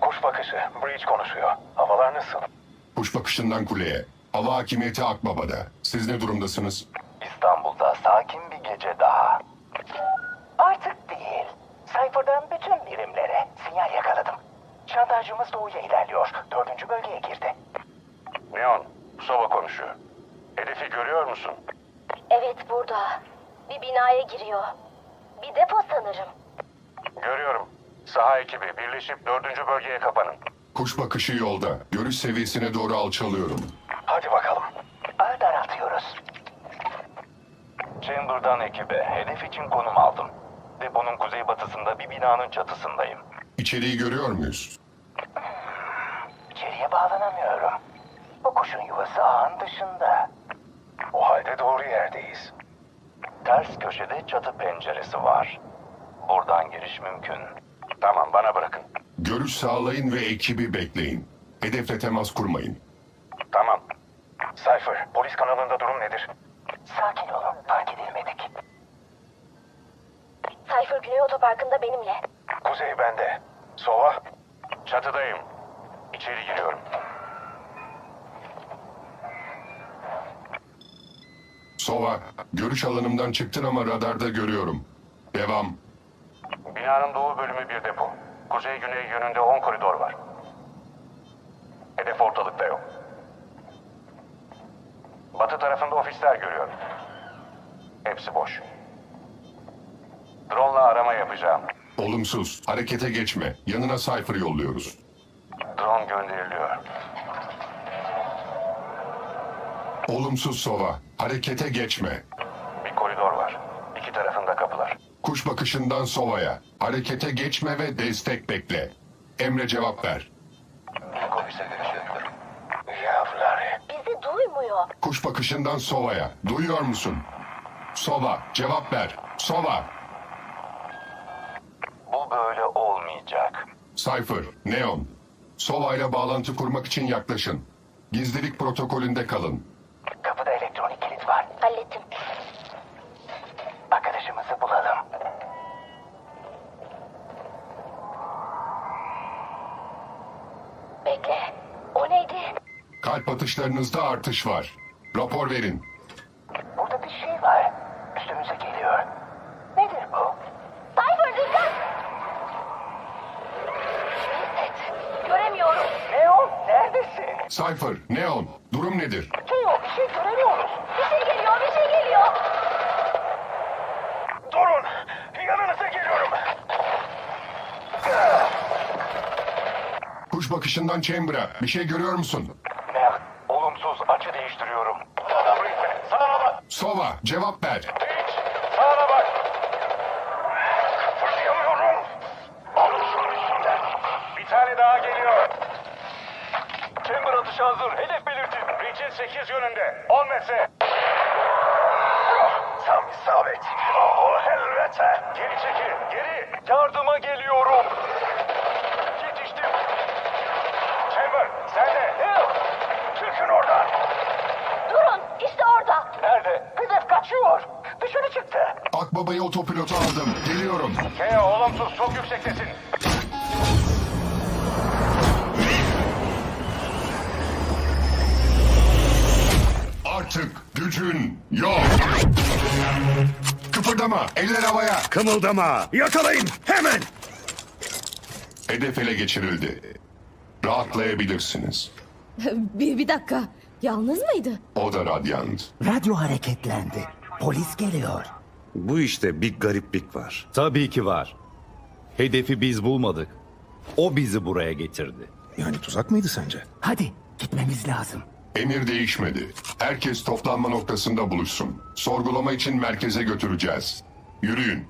Kuş bakışı. Breach konuşuyor. Havalar nasıl? Kuş bakışından kuleye. Hava hakimiyeti Akbaba'da. Siz ne durumdasınız? İstanbul'da sakin bir gece daha. Artık değil. Cypher'dan bütün birimlere sinyal yakaladım. Şantajcımız doğuya ilerliyor. Dördüncü bölgeye girdi. Neon, Sova konuşuyor. Hedefi görüyor musun? Evet burada. Bir binaya giriyor. Bir depo sanırım. Görüyorum. Saha ekibi birleşip dördüncü bölgeye kapanın. Kuş bakışı yolda. Görüş seviyesine doğru alçalıyorum. Hadi bakalım. Ağ daraltıyoruz. Chamber'dan ekibe hedef için konum aldım. Deponun kuzeybatısında bir binanın çatısındayım. İçeriği görüyor muyuz? İçeriye bağlanamıyorum. Bu kuşun yuvası ağın dışında. O halde doğru yerdeyiz. Ters köşede çatı penceresi var. Buradan giriş mümkün. Tamam, bana bırakın. Görüş sağlayın ve ekibi bekleyin. Hedefle temas kurmayın. Tamam. Cypher, polis kanalında durum nedir? Sakin olun, fark edilmedik. Cypher Güney Otoparkı'nda benimle. Kuzey bende. Sova, Çatıdayım. İçeri giriyorum. Sova, görüş alanımdan çıktın ama radarda görüyorum. Devam. Binanın doğu bölümü bir depo. Kuzey-güney yönünde 10 koridor var. Hedef ortalıkta yok. Batı tarafında ofisler görüyorum. Hepsi boş. Drone'la arama yapacağım. Olumsuz. Harekete geçme. Yanına Cypher yolluyoruz. Drone gönderiliyor. Olumsuz Sova. Harekete geçme. Bir koridor var. İki tarafında kapılar. Kuş bakışından Sova'ya. Harekete geçme ve destek bekle. Emre cevap ver. Bizi duymuyor. Kuş bakışından Sova'ya. Duyuyor musun? Sova, cevap ver. Sova. bu böyle olmayacak. Cypher, Neon. Sova ile bağlantı kurmak için yaklaşın. Gizlilik protokolünde kalın. Bekle. O neydi? Kalp atışlarınızda artış var. Rapor verin. Burada bir şey var. Üstümüze geliyor. Nedir bu? Cypher dikkat! Reset. Göremiyorum. Neon, neredesin? Cypher, Neon. Durum nedir? Teo, bir şey göremiyoruz. Bir şey geliyor, bir şey geliyor. Durun, yanınıza geliyorum. Kuş bakışından Chamber'a. Bir şey görüyor musun? Ne? Olumsuz açı değiştiriyorum. Sana bak. Sova, cevap ver. Hiç. Sana bak. Kıpırdayamıyorum. Alın şunu üstümden. Bir tane daha geliyor. Chamber atışı hazır. Hedef belirtin. Reach'in 8 yönünde. 10 metre. Tam isabet. Oh elbette. Geri çekil. Geri. Yardıma geliyorum. Akbaba'yı otopilota aldım. Geliyorum. Keo olumsuz çok yüksektesin. Artık gücün yok. Kıpırdama. Eller havaya. Kımıldama! Yakalayın! Hemen! Hedef ele geçirildi. Rahatlayabilirsiniz. Bir, bir dakika. Yalnız mıydı? O da Radyant. Radyo hareketlendi. Polis geliyor. Bu işte bir gariplik var. Tabii ki var. Hedefi biz bulmadık. O bizi buraya getirdi. Yani tuzak mıydı sence? Hadi gitmemiz lazım. Emir değişmedi. Herkes toplanma noktasında buluşsun. Sorgulama için merkeze götüreceğiz. Yürüyün.